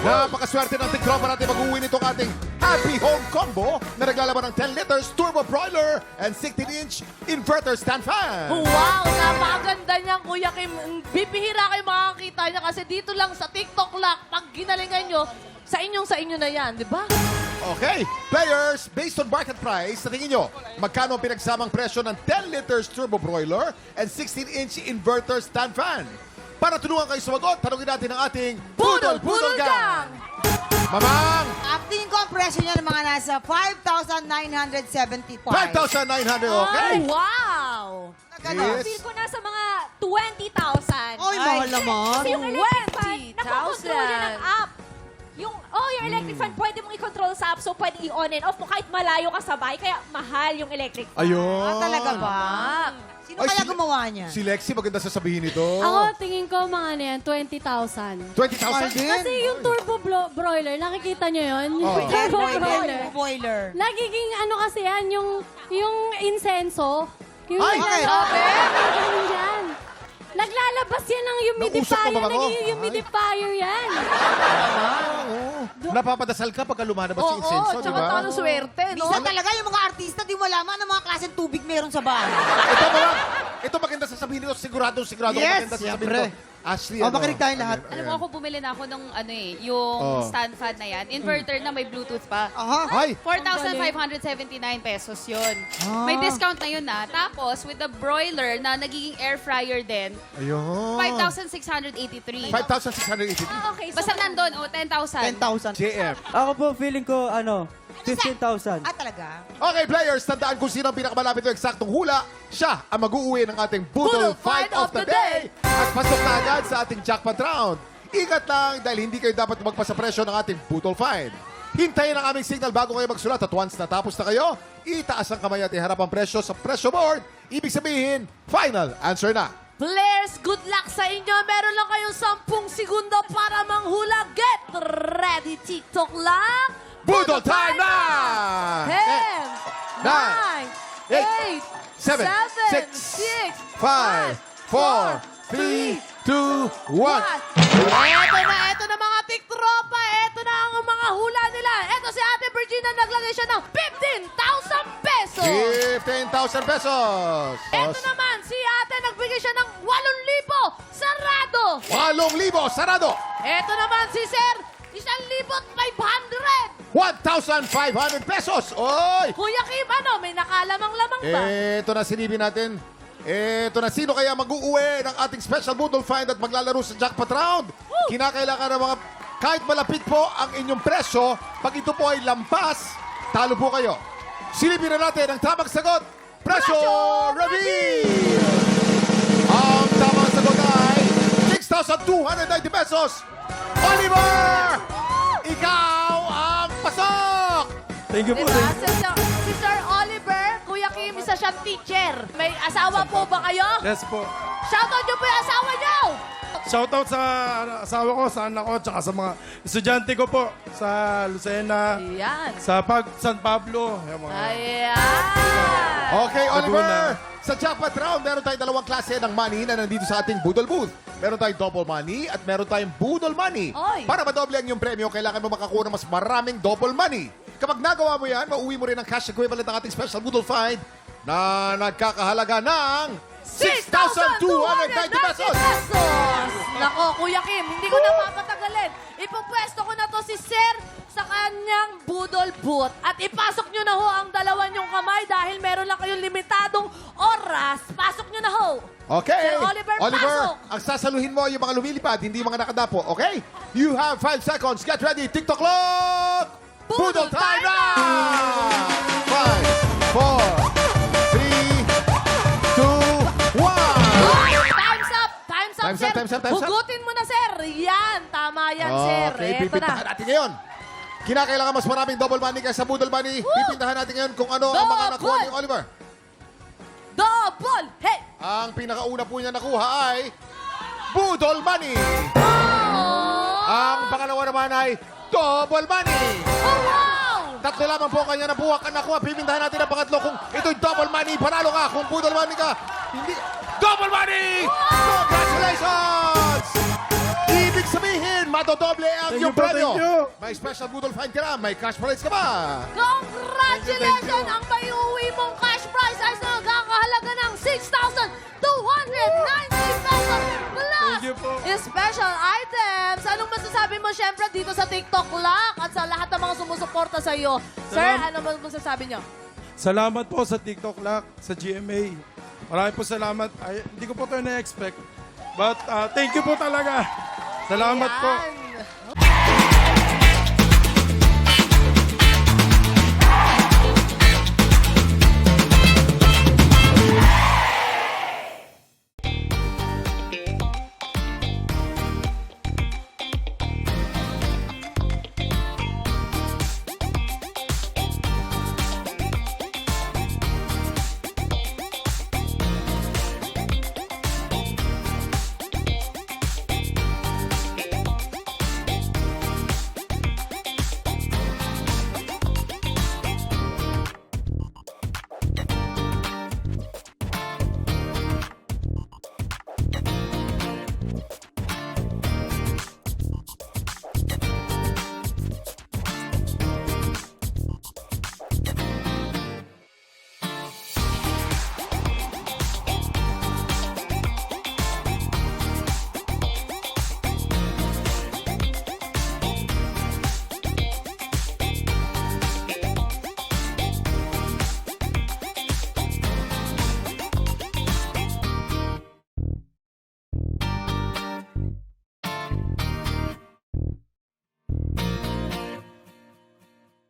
Napakaswerte ng tiktropa natin mag-uwi nitong ating Happy Home Combo na naglalaman ng 10 liters turbo broiler and 16-inch inverter stand fan. Wow, napakaganda niyan, Kuya Kim. Bibihira kayo makakita niya kasi dito lang sa TikTok lang, pag ginalingan nyo, sa inyong sa inyo na yan, di ba? Okay, players, based on market price, sa tingin nyo, magkano ang pinagsamang presyo ng 10 liters turbo broiler and 16-inch inverter stand fan? Para tulungan kayo sumagot, tanongin natin ang ating Budol Budol Gang! Mamang, Ang tingin ko ang presyo niya ng mga nasa 5,975. 5,900, okay? Ay, wow! Ganon. Yes. Feel ko nasa mga 20,000. Oy, mahal naman. Kasi yung electric fan, 20,000. nakokontrol yan ng app. Yung, oh, yung electric fan, pwede mong i-control sa app, so pwede i-on and off mo kahit malayo ka sa bahay, kaya mahal yung electric fan. Ayun. Ah, talaga ba? Sino Ay, kaya si- gumawa niya? Si Lexi, maganda sasabihin ito. Ako, tingin ko mga ano yan, 20,000. 20,000? Kasi yung turbo blo- broiler, nakikita nyo yun? Yung Oh. turbo boiler. broiler. Boiler. Nagiging ano kasi yan, yung, yung insenso. Yung Ay! naglalabas. Ganun yan. Naglalabas yan ng Nausap humidifier. pa ba ako? Nagiging humidifier yan. Napapadasal ka pagka lumalabas yung insenso, di tsaka ba? paano swerte, no? Minsan talaga yung mga artista, di mo alaman ang mga klaseng tubig meron sa bahay. Ito mga, ito maganda sasabihin nito, sigurado, sigurado. Yes, maganda sasabihin siyempre. Ashley, Oh, ano? makinig tayong lahat. Ayan, Alam mo ako, bumili na ako ng ano eh, yung Oh. stand fan na yan. Inverter na may Bluetooth pa. Aha. Ay, 4,579 pesos yun. May discount na yun na. Tapos, with the broiler na nagiging air fryer din, ayun. 5,683. 5,680. Ah, okay. So, Basta nandun, oh, 10,000. 10,000. JF. Ako po, feeling ko, ano, 15,000. Ah, talaga? Okay, players, tandaan kung sino ang pinakamalapit ng eksaktong hula. Siya ang mag-uuwi ng ating Budol Budol Fight of the Day. Pasok na agad sa ating jackpot round. Ingat lang dahil hindi kayo dapat magpasa presyo ng ating Budol Fight. Hintayin ang aming signal bago kayo magsulat at once natapos na kayo, itaas ang kamay at iharap ang presyo sa presyo board. Ibig sabihin, final answer na. Players, good luck sa inyo. Meron lang kayong 10 segundo para manghula. Get ready, TikTok lang. Budol time na! 10, nine, 9, eight, 8, seven, 7, six, 6, Five, four, three, two, one. Eto na, eto na mga tiktropa. Eto na ang mga hula nila. Eto si Ate Virginia naglagay siya ng 15,000 pesos. 15,000 pesos. Eto naman, si Ate nagbigay siya ng 8,000. Sarado. 8,000 sarado. Eto naman si Sir, 1,500. 1,500 pesos. Oy! Kuya Kim, ano, may nakalamang-lamang ba? Ito na sinibin natin. Ito na sino kaya mag-uuwi ng ating special Boodle Find at maglalaro sa jackpot round. Kinakailangan ng mga kahit malapit po ang inyong presyo, pag ito po ay lampas, talo po kayo. Silipin na natin ang tamang sagot. Presyo reveal! Ang tamang sagot ay 6,290 pesos. Oliver! Ikaw ang pasok! Thank you po. Diba? Thank Si, Sir- si Sir isa siyang teacher. May asawa po ba kayo? Yes po. Shoutout niyo po yung asawa niyo! Shoutout sa asawa ko, sa anak ko, tsaka sa mga estudyante ko po sa Lucena, Ayan. sa Pag San Pablo. Yung mga, Ayan. Okay, Oliver! Sa jackpot round, meron tayong dalawang klase ng money na nandito sa ating Boodle Booth. Meron tayong double money at meron tayong Boodle money. Oy. Para madoble ang iyong premyo, kailangan mo makakuha ng mas maraming double money. Kapag nagawa mo yan, mauwi mo rin ang cash equivalent ng ating special Boodle Find na nagkakahalaga ng 6,290 pesos! pesos! Nako, Kuya Kim, hindi ko na papatagalin. Ipupwesto ko na to si Sir sa kanyang budol boot. At ipasok nyo na ho ang dalawa nyong kamay dahil meron lang kayong limitadong oras. Pasok nyo na ho. Okay. Sir Oliver, pasok. ang sasaluhin mo yung mga lumilipad, hindi yung mga nakadapo. Okay? You have 5 seconds. Get ready. TikTok clock! Budol time na! 5, 4, sir. time's up. Hugutin mo na, sir. Yan. Tama yan, sir. Okay, Eto pipintahan na. natin ngayon. Kinakailangan mas maraming double money kaysa budol money. Pipintahan natin ngayon kung ano ang mga nakuha ni Oliver. Double! Hey! Ang pinakauna po niya nakuha ay budol money. Oh! Ang pangalawa naman ay double money. Oh, wow! Tatlo lamang po kanya nabuha ka nakuha. Pipintahan natin ang pangatlo kung ito'y double money. Panalo ka. Kung budol money ka, hindi. Double money! Congratulations! Ibig sabihin, madodoble ang iyong premyo. May special Boodle Find ka na, may cash prize ka ba? Congratulations! Thank you, thank you. Ang may uwi mong cash mo syempre dito sa TikTok Lock at sa lahat ng mga sumusuporta sa iyo? Sir, Salam- ano ba masasabi niyo? Salamat po sa TikTok Lock, sa GMA. Maraming po salamat. Ay, hindi ko po ito na-expect. But uh, thank you po talaga. Salamat po.